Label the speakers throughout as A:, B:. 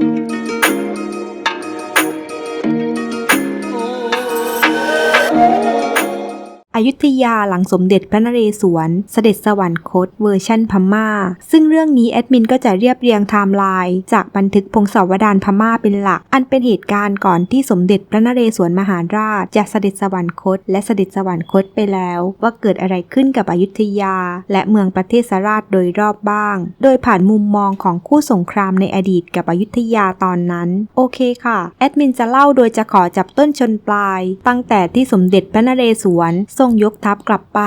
A: Thank you. อยุธยาหลังสมเด็จพระนเรศวร เสด็จสวรรคตเวอร์ชั่นพม่า ซึ่งเรื่องนี้แอดมินก็จะเรียบเรียงไทม์ไลน์จากบันทึกพงศาวดารพม่าเป็นหลัก อันเป็นเหตุการณ์ก่อนที่สมเด็จพระนเรศวรมหาราช จะเสด็จสวรรคต และเสด็จสวรรคตไปแล้ว ว่าเกิดอะไรขึ้นกับอยุธยา และเมืองประเทศสราชโดยรอบบ้าง โดยผ่านมุมมองของคู่สงครามในอดีตกับอยุธยาตอนนั้น โอเคค่ะแอดมินจะเล่าโดยจะขอจับต้นชนปลาย ตั้งแต่ที่สมเด็จพระนเรศวรทรงยกทัพกลับไป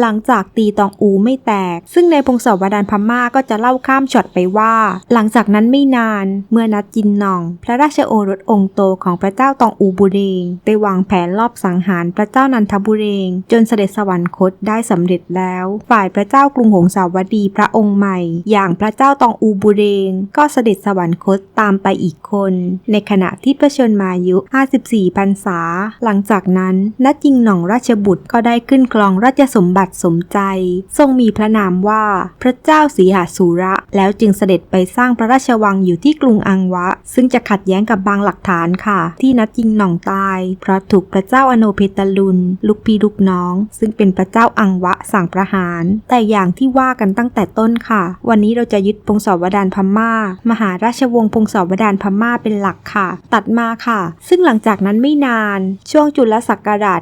A: หลังจากตีตองอูไม่แตก ซึ่งในพงศาวดารพม่าก็จะเล่าข้ามช็อตไปว่า หลังจากนั้นไม่นานเมื่อนัดจินนอง พระราชโอรสองค์โตของพระเจ้าตองอูบุเรง ได้วางแผนลอบสังหารพระเจ้านันทบุเรง จนเสด็จสวรรคตได้สำเร็จแล้ว ฝ่ายพระเจ้ากรุงหงสาวดีพระองค์ใหม่ อย่างพระเจ้าตองอูบุเรง ก็เสด็จสวรรคตตามไปอีกคน ในขณะที่พระชนมายุ 54พรรษา หลังจากนั้นนัดจิงหน่องราชบุตรก็ได้ขึ้นครองราชสมบัติสมใจ ทรงมีพระนามว่าพระเจ้าสีหาสุระ แล้วจึงเสด็จไปสร้างพระราชวังอยู่ที่กรุงอังวะ ซึ่งจะขัดแย้งกับบางหลักฐานค่ะ ที่นัดจิงหน่องตาย เพราะถูกพระเจ้าอโนเพตลุน ลูกพี่ลูกน้อง ซึ่งเป็นพระเจ้าอังวะสั่งประหาร แต่อย่างที่ว่ากันตั้งแต่ต้นค่ะ วันนี้เราจะยึดพงศาวดารพม่า มหาราชวงศ์พงศาวดารพม่าเป็นหลักค่ะ ตัดมาค่ะ ซึ่งหลังจากนั้นไม่นาน ช่วงจุลศักราช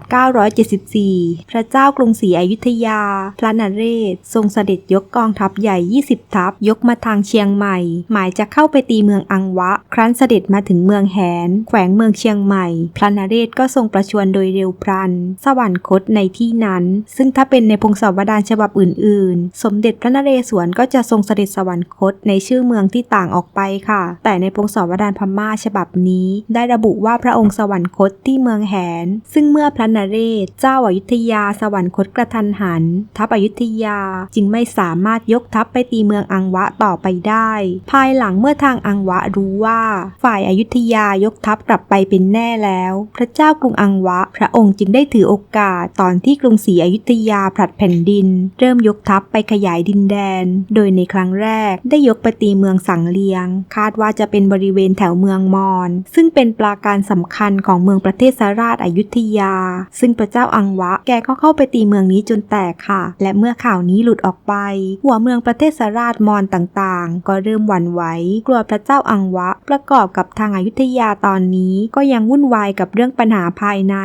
A: 974พระเจ้ากรุงศรีอยุธยา พระนเรศ ทรงเสด็จยกกองทัพใหญ่ 20 ทัพ ยกมาทางเชียงใหม่ หมายจะเข้าไปตีเมืองอังวะ ครั้นเสด็จมาถึงเมืองแหน แขวงเมืองเชียงใหม่ พระนเรศก็ทรงประชวรโดยเร็วพลัน สวรรคตในที่นั้น ซึ่งถ้าเป็นในพงศาวดารฉบับอื่น ๆ สมเด็จพระนเรศวรก็จะทรงเสด็จสวรรคตในชื่อเมืองที่ต่างออกไปค่ะ แต่ในพงศาวดารพม่าฉบับนี้ ได้ระบุว่าพระองค์สวรรคตที่เมืองแหน ซึ่งเมื่อพระนเรศเจ้าอายุทยาสวรรคตกระทันหัน ทัพอยุธยาจึงไม่สามารถยกทัพไปตีเมืองอังวะต่อไปได้ ภายหลังเมื่อทางอังวะรู้ว่า ฝ่ายอายุธยายกทัพกลับไปเป็นแน่แล้ว พระเจ้ากรุงอังวะ พระองค์จึงได้ถือโอกาสตอนที่กรุงศรีอยุธยาผลัดแผ่นดิน เริ่มยกทัพไปขยายดินแดน โดยในครั้งแรกได้ยกไปตีเมืองสังเลียง คาดว่าจะเป็นบริเวณแถวเมืองมอญซึ่งเป็นปราการสำคัญของเมืองประเทศสราชอายุธยา ซึ่งพระเจ้าอังวะแกก็เข้าไปตีเมืองนี้จนแตกค่ะ และเมื่อข่าวนี้หลุดออกไป หัวเมืองประเทศสราชมอญต่างๆ ก็เริ่มหวั่นไหวกลัวพระเจ้าอังวะ ประกอบกับทางอายุทยาตอนนี้ก็ยังวุ่นวายกับเรื่องปัญหาภายใน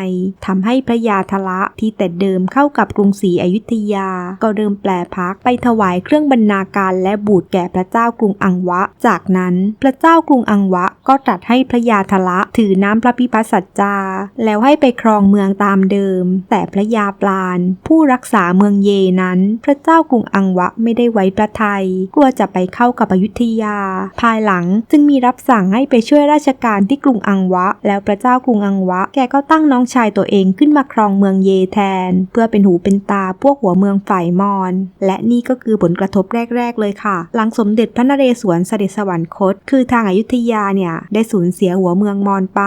A: ทำให้พระยาทละที่แต่เดิมเข้ากับกรุงศรีอยุธยา ก็เริ่มแปลพักไปถวายเครื่องบรรณาการและบูตรแก่พระเจ้ากรุงอังวะ จากนั้นพระเจ้ากรุงอังวะก็ตรัสให้พระยาทละถือน้ำพระพิพัฒสัจจา แล้วให้ไปครองเมืองตามเดิม แต่พระยาปลาน ผู้รักษาเมืองเยนั้น พระเจ้ากรุงอังวะไม่ได้ไว้พระทัยกลัวจะไปเข้ากับอยุธยา ภายหลังจึงมีรับสั่งให้ไปช่วยราชการที่กรุงอังวะ แล้วพระเจ้ากรุงอังวะ แกก็ตั้งน้องชายตัวเองขึ้นมาครองเมืองเยแทน เพื่อเป็นหูเป็นตาพวกหัวเมืองฝ่ายมอญและนี่ก็คือผลกระทบแรก ๆ เลยค่ะ หลังสมเด็จพระนเรศวรเสด็จสวรรคต คือทางอายุทยาเนี่ยได้สูญเสียหัวเมืองมอญไป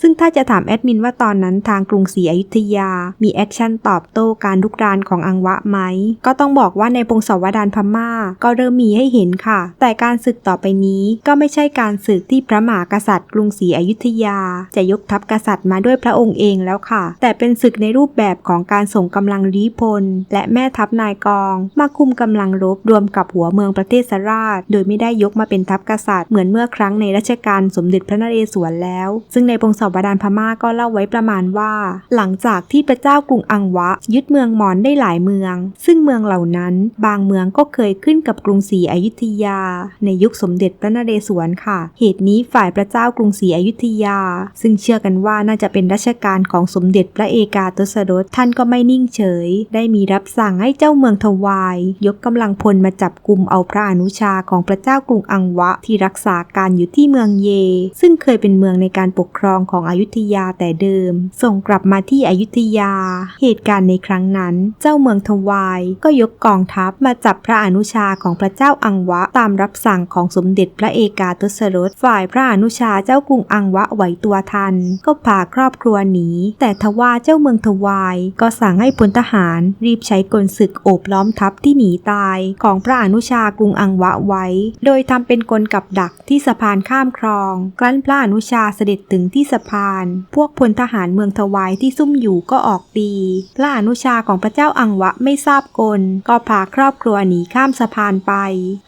A: ซึ่งถ้าจะถามแอดมินว่าตอนนั้นทางกรุงศรีอยุธยา มีแอคชั่นตอบโต้การลุกรานของอังวะไหม ก็ต้องบอกว่าในพงศาวดารพม่าก็เริ่มมีให้เห็นค่ะ แต่การศึกต่อไปนี้ก็ไม่ใช่การศึกที่พระมหากษัตริย์กรุงศรีอยุธยา จะยกทัพกษัตริย์มาด้วยพระองค์เองแล้วค่ะ แต่เป็นศึกในรูปแบบของการส่งกำลังรีพล และแม่ทัพนายกอง มาคุมกำลังรบรวมกับหัวเมืองประเทศสราช โดยไม่ได้ยกมาเป็นทัพกษัตริย์เหมือนเมื่อครั้งในรัชกาลสมเด็จพระนเรศวรแล้ว ซึ่งในพงศาวดารพม่าก็เล่าไว้ประมาณว่า หลังจากที่พระเจ้ากรุงองวะ ยึดเมืองมอญได้หลายเมือง ซึ่งเมืองเหล่านั้นบางเมืองก็เคยขึ้นกับกรุงศรีอยุธยา ในยุคสมเด็จพระนเรศวรค่ะ เหตุนี้ฝ่ายพระเจ้ากรุงศรีอยุธยา ซึ่งเชื่อกันว่าน่าจะเป็นรัชกาลของสมเด็จพระเอกาทศรสท่านก็ไม่นิ่งเฉย ได้มีรับสั่งให้เจ้าเมืองทวาย ยกกำลังพลมาจับกลุ่มเอาพระอนุชาของพระเจ้ากรุงอังวะ ที่รักษาการอยู่ที่เมืองเย ซึ่งเคยเป็นเมืองในการปกครองของอยุธยาแต่เดิม ส่งกลับมาที่อยุธยา เหเหตุการณ์ในครั้งนั้น เจ้าเมืองทวายก็ยกกองทัพมาจับพระอนุชาของพระเจ้าอังวะตามรับสั่งของสมเด็จพระเอกาทศรสฝ่ายพระอนุชาเจ้ากรุงอังวะไหวตัวทัน ก็พาครอบครัวหนี แต่ทว่าเจ้าเมืองทวายก็สั่งให้พลทหารรีบใช้กลศึกโอบล้อมทัพที่หนีตายของพระอนุชากรุงอังวะไว้ โดยทำเป็นกลกับดักที่สะพานข้ามคลอง ครั้นพระอนุชาเสด็จถึงที่สะพาน พวกพลทหารเมืองทวายที่ซุ่มอยู่ก็ออกตีพระอนุชาของพระเจ้าอังวะไม่ทราบกล ก็พาครอบครัวหนีข้ามสะพานไป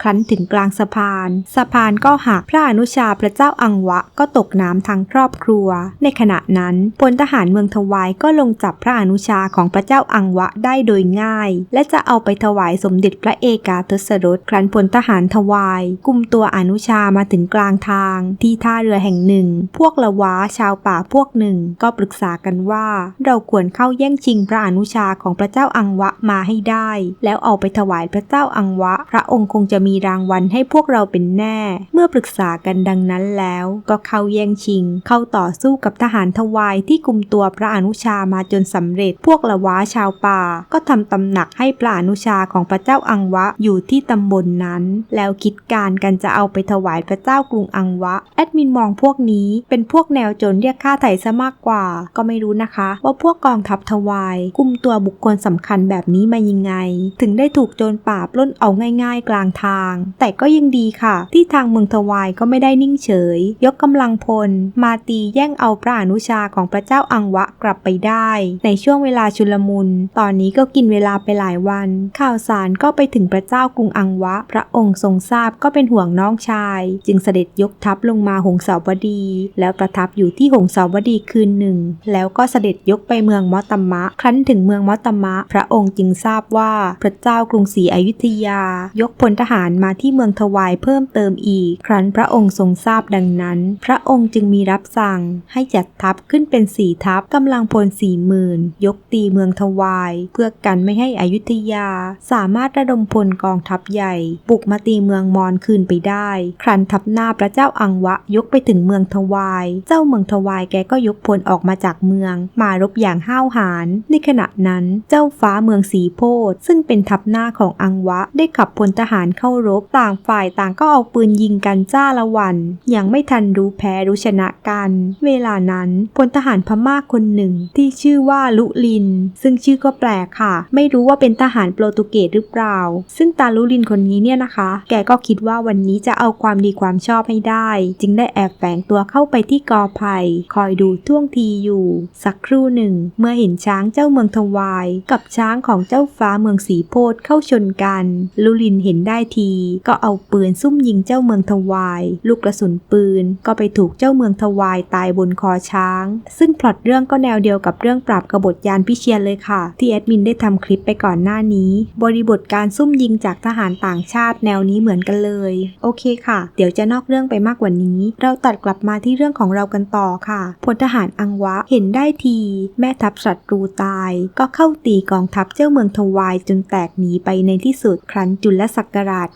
A: ครั้นถึงกลางสะพาน สะพานก็หักพระอนุชาพระเจ้าอังวะก็ตกน้ำทั้งครอบครัว ในขณะนั้นพลทหารเมืองทวายก็ลงจับพระอนุชาของพระเจ้าอังวะได้โดยง่าย และจะเอาไปถวายสมเด็จพระเอกาทศรสครั้นพลทหารถวายกุมตัวอนุชามาถึงกลางทาง ที่ท่าเรือแห่งหนึ่ง พวกละวะชาวป่าพวกหนึ่ง ก็ปรึกษากันว่า เราควรเข้าแย่งชิงพระอนุชาของพระเจ้าอังวะมาให้ได้ แล้วเอาไปถวายพระเจ้าอังวะ พระองค์คงจะมีรางวัลให้พวกเราเป็นแน่ เมื่อปรึกษากันดังนั้นแล้วก็เข้าแย่งชิง เข้าต่อสู้กับทหารทวายที่กุมตัวพระอนุชามาจนสำเร็จ พวกละวะชาวป่า ก็ทำตำหนักให้พระอนุชาของพระเจ้าอังวะอยู่ที่ตำบลนนั้น แล้วคิดการกันจะเอาไปถวายพระเจ้ากรุงอังวะ แอดมินมองพวกนี้เป็นพวกแนวจรเรียกค่าไถ่ซะมากกว่า ก็ไม่รู้นะคะ ว่าพวกกองทัพทวายกุมตัวบุคคลสำคัญแบบนี้มายังไง ถึงได้ถูกโจรป่าปล้นเอาง่ายๆกลางทาง แต่ก็ยังดีค่ะ ที่ทางเมืองทวายก็ไม่ได้นิ่งเฉย ยกกำลังพล มาตีแย่งเอาพระอนุชาของพระเจ้าอังวะกลับไปได้ ในช่วงเวลาชุลมุน ตอนนี้ก็กินเวลาไปหลายวัน ข่าวสารก็ไปถึงพระเจ้ากรุงอังวะ พระองค์ทรงทราบก็เป็นห่วงน้องชาย จึงเสด็จยกทัพลงมาหงสาวดี แล้วประทับอยู่ที่หงสาวดีคืนหนึ่ง แล้วก็เสด็จยกไปเมืองมอตมะครั้นถึงเมืองมอตมะ พระองค์จึงทราบว่าพระเจ้ากรุงศรีอยุธยา ยกพลทหารมาที่เมืองทวายเพิ่มเติมอีก ครั้นพระองค์ทรงทราบดังนั้น พระองค์จึงมีรับสั่งให้จัดทัพขึ้นเป็นสี่ทัพกำลังพลสี่หมื่นยกตีเมืองทวาย เพื่อกันไม่ให้อยุธยา สามารถระดมพลกองทัพใหญ่บุกมาตีเมืองมอญคืนไปได้ ครั้นทัพหน้าพระเจ้าอังวะยกไปถึงเมืองทวาย เจ้าเมืองทวายแกก็ยกพลออกมาจากเมือง มารบอย่างห้าวหาญในขณะนั้นเจ้าฟ้าเมืองสีโพธซึ่งเป็นทัพหน้าของอังวะ ได้ขับพลทหารเข้ารบต่างฝ่ายต่างก็เอาปืนยิงกันจ้าละวัน ยังไม่ทันรู้แพ้รู้ชนะกัน เวลานั้นพลทหารพม่าคนหนึ่งที่ชื่อว่าลุลิน ซึ่งชื่อก็แปลกค่ะ ไม่รู้ว่าเป็นทหารโปรตุเกสหรือเปล่า ซึ่งตาลุลินคนนี้เนี่ยนะคะ แกก็คิดว่าวันนี้จะเอาความดีความชอบให้ได้ จึงได้แอบแฝงตัวเข้าไปที่กอไผ่คอยดูท่วงทีอยู่ สักครู่หนึ่ง เมื่อเห็นช้างเจ้าเมืองทวาย กับช้างของเจ้าฟ้าเมืองสีโพธเข้าชนกัน ลุลินเห็นได้ที ก็เอาปืนซุ่มยิงเจ้าเมืองทวาย ลูกกระสุนปืน ก็ไปถูกเจ้าเมืองทวายตายบนคอช้าง ซึ่งพล็อตเรื่องก็แนวเดียวกับเรื่องปราบกบฏยานพิเชียนเลยค่ะ ที่แอดมินได้ทำคลิปไปก่อนหน้านี้ บริบทการซุ่มยิงจากทหารต่างชาติแนวนี้เหมือนกันเลย โอเคค่ะ เดี๋ยวจะนอกเรื่องไปมากกว่านี้ เราตัดกลับมาที่เรื่องของเรากันต่อค่ะพลทหารอังวะเห็นได้ที แม่ทัพศัตรูตาย ก็เข้าตีกองทัพเจ้าเมืองทวายจนแตกหนีไปในที่สุดครั้นจุลศักราช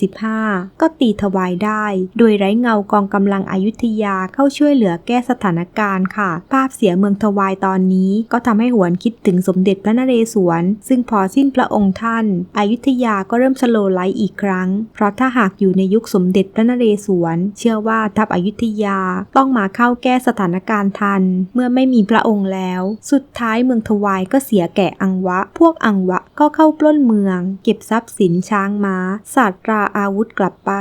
A: 975 ก็ตีทวายได้ โดยไร้เงากองกำลังอยุธยาเข้าช่วยเหลือแก้สถานการณ์ค่ะ ภาพเสียเมืองทวายตอนนี้ก็ทำให้หวนคิดถึงสมเด็จพระนเรศวร ซึ่งพอสิ้นพระองค์ท่าน อยุธยาก็เริ่มสโลไลท์อีกครั้ง เพราะถ้าหากอยู่ในยุคสมเด็จพระนเรศวร เชื่อว่าทัพอยุธยาต้องมาเข้าแก้สถานการณ์ทัน เมื่อไม่มีพระองค์แล้ว สุดท้ายเมืองทวายก็เสียแก่อังวะ พวกอังวะก็เข้าปล้นเมือง เก็บทรัพย์สินช้างม้าศาสตราอาวุธกลับไป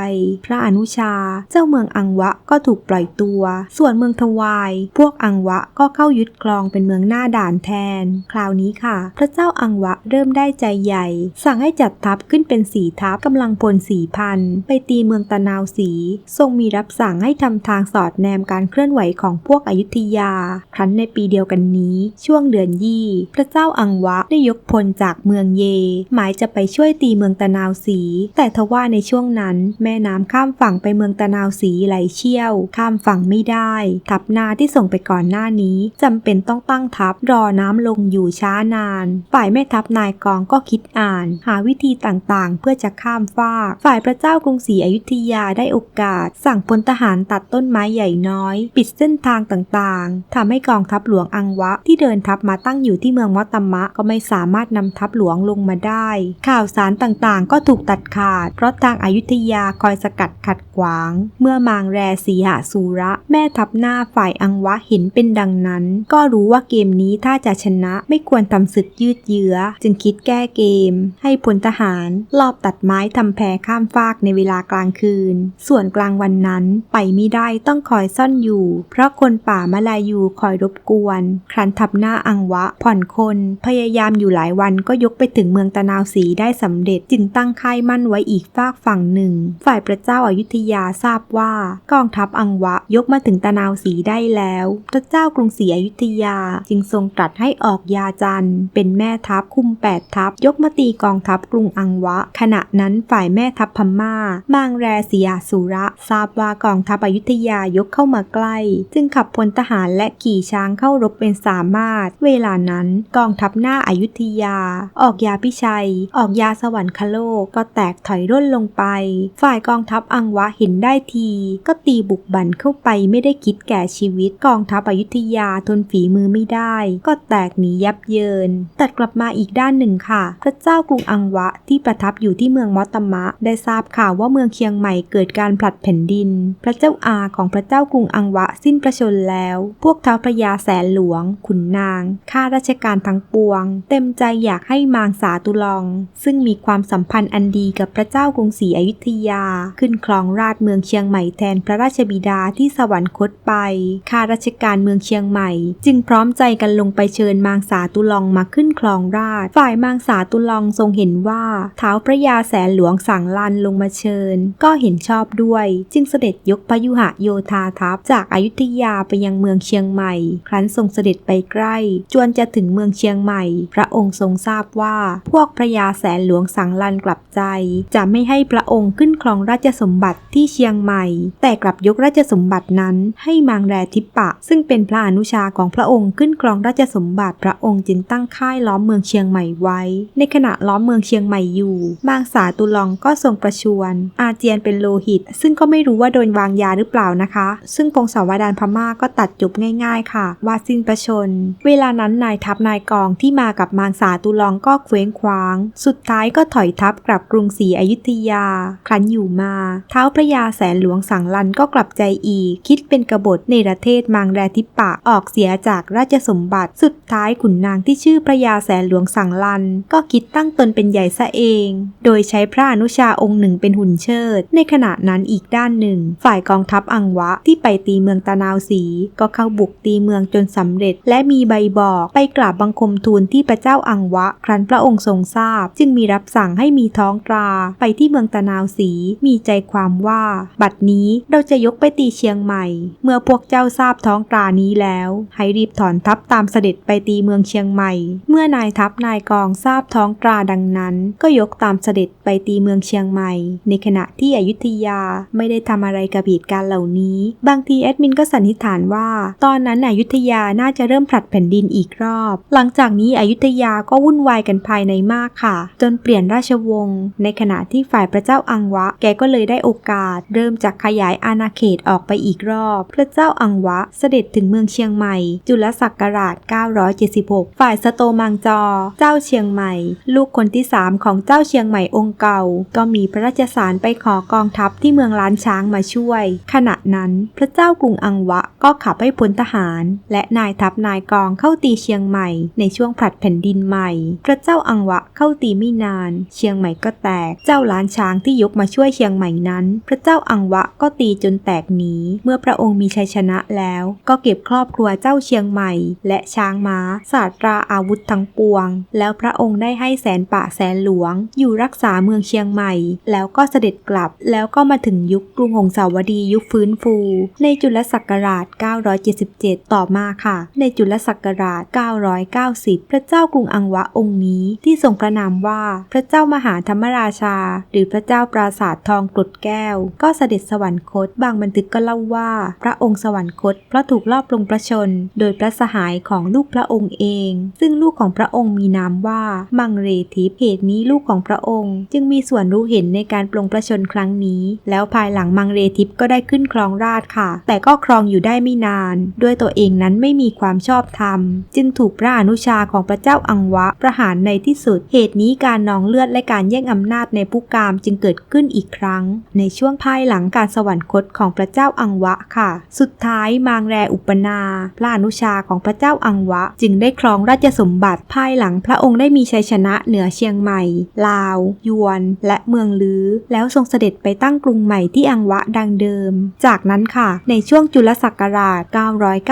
A: พระอนุชา เจ้าเมืองอังวะก็ถูกปล่อยตัว ส่วนเมืองทวาย พวกอังวะก็เข้ายึดครองเป็นเมืองหน้าด่านแทน คราวนี้ค่ะ พระเจ้าอังวะเริ่มได้ใจใหญ่ สั่งให้จัดทัพขึ้นเป็นสี่ทัพกำลังพลสี่พันไปตีเมืองตะนาวสี ทรงมีรับสั่งให้ทำทางสอดแนมการเคลื่อนไหวของพวกอยุธยาครั้นในปีเดียวกันนี้ช่วงเดือนยี่ พระเจ้าอังวะได้ยกพลจากเมืองเย หมายจะไปช่วยตีเมืองตะนาวสี แต่ทว่าในช่วงนั้นแม่น้ำข้ามฝั่งไปเมืองตะนาวสีไหลเชี่ยว ข้ามฝั่งไม่ได้ ทัพนาที่ส่งไปก่อนหน้านี้จำเป็นต้องตั้งทัพรอน้ำลงอยู่ช้านาน ฝ่ายแม่ทัพนายกองก็คิดอ่าน หาวิธีต่างๆ เพื่อจะข้ามฟากฝ่ายพระเจ้ากรุงศรีอยุธยาได้โอกาส สั่งพลทหารตัดต้นไม้ใหญ่น้อย ปิดเส้นทางต่างๆทำให้กองทัพหลวงอังวะที่เดินทัพมาตั้งอยู่ที่เมืองมอตมะก็ไม่สามารถนำทัพหลวงลงมาได้ ข่าวสารต่างๆ ก็ถูกตัดขาด เพราะทางอายุทยาคอยสกัดขัดขวาง เมื่อมางแรสีหสูระ แม่ทัพหน้าฝ่ายอังวะเห็นเป็นดังนั้น ก็รู้ว่าเกมนี้ถ้าจะชนะไม่ควรทำศึกยืดเยื้อ จึงคิดแก้เกม ให้พลทหาร ลอบตัดไม้ทำแพข้ามฟากในเวลากลางคืน ส่วนกลางวันนั้นไปไม่ได้ต้องคอยซ่อนอยู่ เพราะคนป่ามาลายูคอยรบกวน ครันทับหน้าอังงวะ ผ่อนคน พยายามอยู่หลายวันก็ยกไปถึงเมืองตะนาวสีได้สำเร็จจึงตั้งค่ายมั่นไว้อีกฝากฝั่งหนึ่ง ฝ่ายพระเจ้าอายุทยาทราบว่ากองทัพอังวะยกมาถึงตะนาวสีได้แล้ว พระเจ้ากรุงศรีอยุธยาจึงทรงตรัสให้ออกยาจันเป็นแม่ทัพคุมแปดทัพ ยกมาตีกองทัพกรุงอังวะ ขณะนั้นฝ่ายแม่ทัพพม่า มางแรเสียสุระ ทราบว่ากองทัพอยุธยายกเข้ามาใกล้ จึงขับพลทหารและขี่ช้างเข้ารบเป็นสามารถเวลานั้นกองทัพหน้าอายุทยา ออกยาพิชัย ออกยาสวรรคโลกก็แตกถอยร่นลงไป ฝ่ายกองทัพอังวะเห็นได้ที ก็ตีบุกบันเข้าไปไม่ได้คิดแก่ชีวิต กองทัพอยุธยาทนฝีมือไม่ได้ ก็แตกหนียับเยิน ตัดกลับมาอีกด้านหนึ่งค่ะ พระเจ้ากรุงอังวะที่ประทับอยู่ที่เมืองมอตมะ ได้ทราบข่าวว่าเมืองเคียงใหม่เกิดการผลัดแผ่นดิน พระเจ้าอาของพระเจ้ากรุงอังวะสิ้นประชนแล้ว พวกท้าพระยาแสนหลวง ขุนนางข้าราชการทั้งปวง เต็มใจอยากให้มางสาตุลอง ซึ่งมีความสัมพันธ์อันดีกับพระเจ้ากรุงศรีอยุธยา ขึ้นครองราชเมืองเชียงใหม่แทนพระราชบิดาที่สวรรคตไป ข้าราชการเมืองเชียงใหม่ จึงพร้อมใจกันลงไปเชิญมางสาตุลองมาขึ้นครองราช ฝ่ายมางสาตุลองทรงเห็นว่าเท้าพระยาแสนหลวงสั่งลันลงมาเชิญ ก็เห็นชอบด้วย จึงเสด็จยกพยุหะโยธาทัพจากอายุทยาไปยังเมืองเชียงใหม่ ครั้นทรงเสด็จไปใกล้จวนจะถึงเมืองเชียงใหม่ พระองค์ทรงทราบว่า พวกพระยาแสนหลวงสั่งลันกลับใจ จะไม่ให้พระองค์ขึ้นครองราชสมบัติที่เชียงใหม่ แต่กลับยกราชสมบัตินั้นให้มางแรทิปะ ซึ่งเป็นพระอนุชาของพระองค์ขึ้นครองราชสมบัติพระองค์จึงตั้งค่ายล้อมเมืองเชียงใหม่ไว้ ในขณะล้อมเมืองเชียงใหม่อยู่มางสาตุลองก็ทรงประชวรอาเจียนเป็นโลหิต ซึ่งก็ไม่รู้ว่าโดนวางยาหรือเปล่านะคะ ซึ่งพงศาวดารพม่าก็ตัดจบง่าย ๆ ค่ะ ว่าสิ้นประชน เวลานั้นนายทัพนายกองที่มากับมางสาตุลองก็เคว้งคว้าง สุดท้ายก็ถอยทัพกลับกรุงศรีอยุธยา ครั้นอยู่มา เท้าพระยาแสนหลวงสังลันก็กลับใจอีก คิดเป็นกบฏในประเทศมังแรทิปะออกเสียจากราชสมบัติ สุดท้ายขุนนางที่ชื่อพระยาแสนหลวงสังลัน ก็คิดตั้งตนเป็นใหญ่ซะเอง โดยใช้พระอนุชาองค์หนึ่งเป็นหุ่นเชิด ในขณะนั้นอีกด้านหนึ่ง ฝ่ายกองทัพอังวะที่ไปตีเมืองตะนาวสีก็เข้าบุกตีเมืองจนสำเร็จ และมีใบบอก ไปกราบบังคมทูลที่พระเจ้าอังวะ ครั้นพระองค์ทรงทราบ จึงมีรับสั่งให้มีท้องตรา ไปที่เมืองตะนาวสีมีใจความว่า บัดนี้เราจะยกไปตีเชียงใหม่ เมื่อพวกเจ้าทราบท้องตรานี้แล้ว ให้รีบถอนทัพตามเสด็จไปตีเมืองเชียงใหม่ เมื่อนายทัพนายกองทราบท้องตราดังนั้น ก็ยกตามเสด็จไปตีเมืองเชียงใหม่ ในขณะที่อยุธยาไม่ได้ทำอะไรกับเหตุการณ์เหล่านี้ บางทีแอดมินก็สันนิษฐานว่า ตอนนั้นอยุธยาน่าจะเริ่มผลัดแผ่นดินอีกรอบ หลังจากนี้อยุธยาก็วุ่นวายกันภายในมากค่ะ จนเปลี่ยนราชวงศ์ในขณะที่ฝ่ายพระเจ้าอังวะ แกก็เลยได้โอกาส เริ่มจากขยายอาณาเขตออกไปอีกรอบ พระเจ้าอังวะเสด็จถึงเมืองเชียงใหม่ จุลศักราช 976 ฝ่ายสโตมังจอ เจ้าเชียงใหม่ ลูกคนที่ 3 ของเจ้าเชียงใหม่องค์เก่า ก็มีพระราชสารไปขอกองทัพที่เมืองล้านช้างมาช่วย ขณะนั้นพระเจ้ากรุงอังวะก็ขับให้พลทหาร และนายทัพนายกองเข้าตีเชียงใหม่ในช่วงผลัดแผ่นดินใหม่ พระเจ้าอังวะเข้าตีไม่นาน เชียงใหม่ก็แตก เจ้าล้านช้างที่ยกมาช่วยเชียงใหม่นั้น พระเจ้าอังวะก็ตีจนแตกหนี เมื่อพระองค์มีชัยชนะแล้ว ก็เก็บครอบครัวเจ้าเชียงใหม่ และช้างม้าศาสตราอาวุธทั้งปวง แล้วพระองค์ได้ให้แสนป่าแสนหลวง อยู่รักษาเมืองเชียงใหม่ แล้วก็เสด็จกลับ แล้วก็มาถึงยุคกรุงหงสาวดียุคฟื้นฟู ในจุลศักราช 977 ต่อมาค่ะ ในจุลศักราช990 พระเจ้ากรุงอังวะองค์นี้ที่ทรงพระนามว่าพระเจ้ามหาธรรมราชา หรือพระเจ้าปราสาททองกรดแก้ว ก็เสด็จสวรรคตบางบันทึกก็เล่าว่า พระองค์สวรรคตเพราะถูกลอบลงประชน โดยพระสหายของลูกพระองค์เอง ซึ่งลูกของพระองค์มีนามว่ามังเรทิพเหตุนี้ลูกของพระองค์ จึงมีส่วนรู้เห็นในการปลงประชนครั้งนี้ แล้วภายหลังมังเรทิพก็ได้ขึ้นครองราชค่ะ แต่ก็ครองอยู่ได้ไม่นาน ด้วยตัวเองนั้นไม่มีความชอบธรรมจึงถูกพระอนุชาของพระเจ้าอังวะประหารในที่สุด เหตุนี้การนองเลือดและการแย่งอำนาจในผู้กามจึงเกิดขึ้นอีกครั้ง ในช่วงภายหลังการสวรรคตของพระเจ้าอังวะค่ะ สุดท้ายมางแรอุปนา พระอนุชาของพระเจ้าอังวะ จึงได้ครองราชสมบัติภายหลังพระองค์ได้มีชัยชนะเหนือเชียงใหม่ ลาว ยวน และเมืองลือ แล้วทรงเสด็จไปตั้งกรุงใหม่ที่อังวะดังเดิม จากนั้นค่ะ ในช่วงจุลศักราช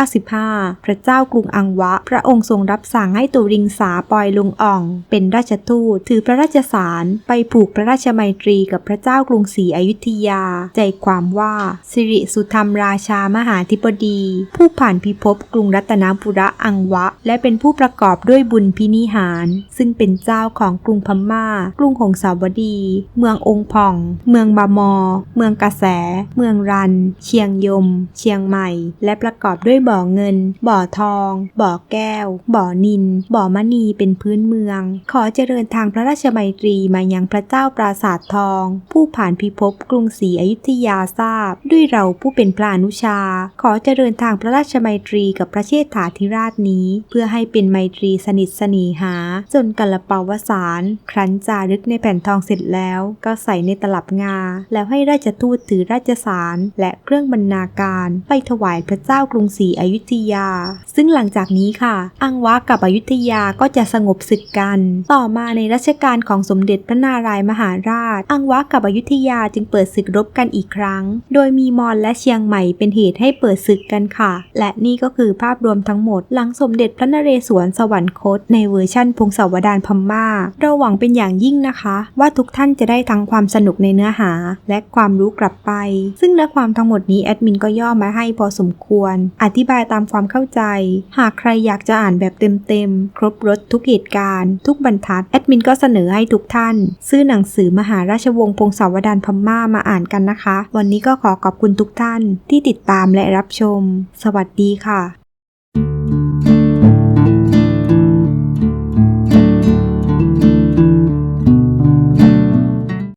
A: 995 พระเจ้ากรุงอังวะพระองค์ทรงรับสั่งให้ตุริงสาปอยลุงอ่อง เป็นราชทูตถือพระราชสารไปผูกพระราชมัยตรีกับพระเจ้ากรุงศรีอยุธยา ใจความว่าสิริสุธรรมราชามหาธิบดี ผู้ผ่านพิภพกรุงรัตนบุระอังวะ และเป็นผู้ประกอบด้วยบุญพินิหาร ซึ่งเป็นเจ้าของกรุงพม่า กรุงหงสาวดี เมืององค์ผ่อง เมืองบามอ เมืองกระแส เมืองรัน เชียงยม เชียงใหม่ และประกอบด้วยบ่อเงิน บ่อทอง บ่อแก้ว บ่อนิน บ่อมณีเป็นพื้นเมือง ขอเจริญทางพระราชมัยตรีมายังพระเจ้าปราสาททอง ผู้ผ่านพิภพกรุงศรีอยุธยาทราบ ด้วยเราผู้เป็นพระอนุชา ขอเจริญทางพระราชมัยตรีกับพระเชษฐาธิราชนี้ เพื่อให้เป็นไมตรีสนิทสนีหา จนกัลปาวสาร ครั้นจารึกในแผ่นทองเสร็จแล้วก็ใส่ในตลับงา แล้วให้ราชทูตถือราชสารและเครื่องบรรณาการ ไปถวายพระเจ้ากรุงศรีอยุธยา ซึ่งหลังจากนี้ค่ะ อังวะกับอยุธยาก็จะสงบศึกกัน ต่อมาในรัชกาลของสมเด็จพระนารายมหาราช อังวะกับอยุธยาจึงเปิดศึกรบกันอีกครั้ง โดยมีมอญและเชียงใหม่เป็นเหตุให้เปิดศึกกันค่ะ และนี่ก็คือภาพรวมทั้งหมด หลังสมเด็จพระนเรศวรสวรรคต ในเวอร์ชั่นพงศาวดารพม่า เราหวังเป็นอย่างยิ่งนะคะ ว่าทุกท่านจะได้ทั้งความสนุกในเนื้อหา และความรู้กลับไป ซึ่งเนื้อความทั้งหมดนี้แอดมินก็ย่อมาให้พอสมควร อธิบายตามความเข้าใจ หากใครอยากจะอ่านแบบเต็มๆ ครบรถทุกเหตุการณ์ ทุกบรรทัด แอดมินก็เสนอให้ทุกท่าน ซื้อหนังสือมหาราชวงศ์พงศาวดารพม่ามาอ่านกันนะคะ วันนี้ก็ขอขอบคุณทุกท่านที่ติดตามและรับชม สวัสดีค่ะ